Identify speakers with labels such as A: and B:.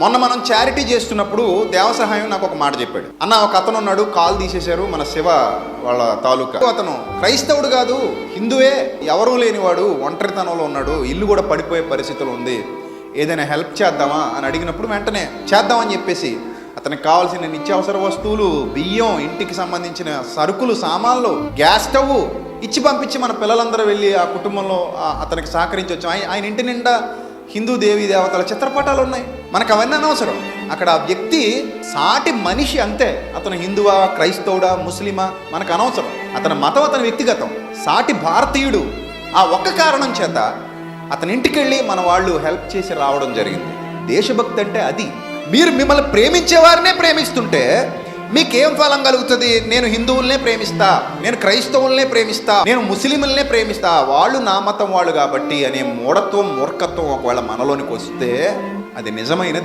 A: మొన్న మనం చారిటీ చేస్తున్నప్పుడు దేవసహాయం నాకు ఒక మాట చెప్పాడు. అన్న ఒక అతను ఉన్నాడు కాల్ తీసేశారు మన శివ వాళ్ళ తాలూకా. అతను క్రైస్తవుడు కాదు హిందువే ఎవరూ లేనివాడు ఒంటరితనంలో ఉన్నాడు ఇల్లు కూడా పడిపోయే పరిస్థితులు ఉంది. ఏదైనా హెల్ప్ చేద్దామా అని అడిగినప్పుడు వెంటనే చేద్దామని చెప్పేసి అతనికి కావాల్సిన నిత్యావసర వస్తువులు బియ్యం ఇంటికి సంబంధించిన సరుకులు సామాన్లు గ్యాస్ స్టవ్ ఇచ్చి పంపించి మన పిల్లలందరూ వెళ్ళి ఆ కుటుంబంలో అతనికి సహకరించవచ్చు ఆయన ఆయన ఇంటి నిండా హిందూ దేవీ దేవతల చిత్రపటాలు ఉన్నాయి. మనకు అవన్నీ అనవసరం. అక్కడ ఆ వ్యక్తి సాటి మనిషి అంతే. అతను హిందువా క్రైస్తవుడా ముస్లిమా మనకు అనవసరం. అతని మతం అతని వ్యక్తిగతం. సాటి భారతీయుడు. ఆ ఒక్క కారణం చేత అతని ఇంటికి వెళ్ళి మన వాళ్ళు హెల్ప్ చేసి రావడం జరిగింది. దేశభక్తి అంటే అది. మీరు మిమ్మల్ని ప్రేమించే వారినే ప్రేమిస్తుంటే మీకేం ఫలం కలుగుతుంది? నేను హిందువులనే ప్రేమిస్తా నేను క్రైస్తవులనే ప్రేమిస్తా నేను ముస్లింలనే ప్రేమిస్తా. వాళ్ళు నా మతం వాళ్ళు కాబట్టి అనే మూఢత్వం మూర్ఖత్వం ఒకవేళ మనలోనికి వస్తే అది నిజమైన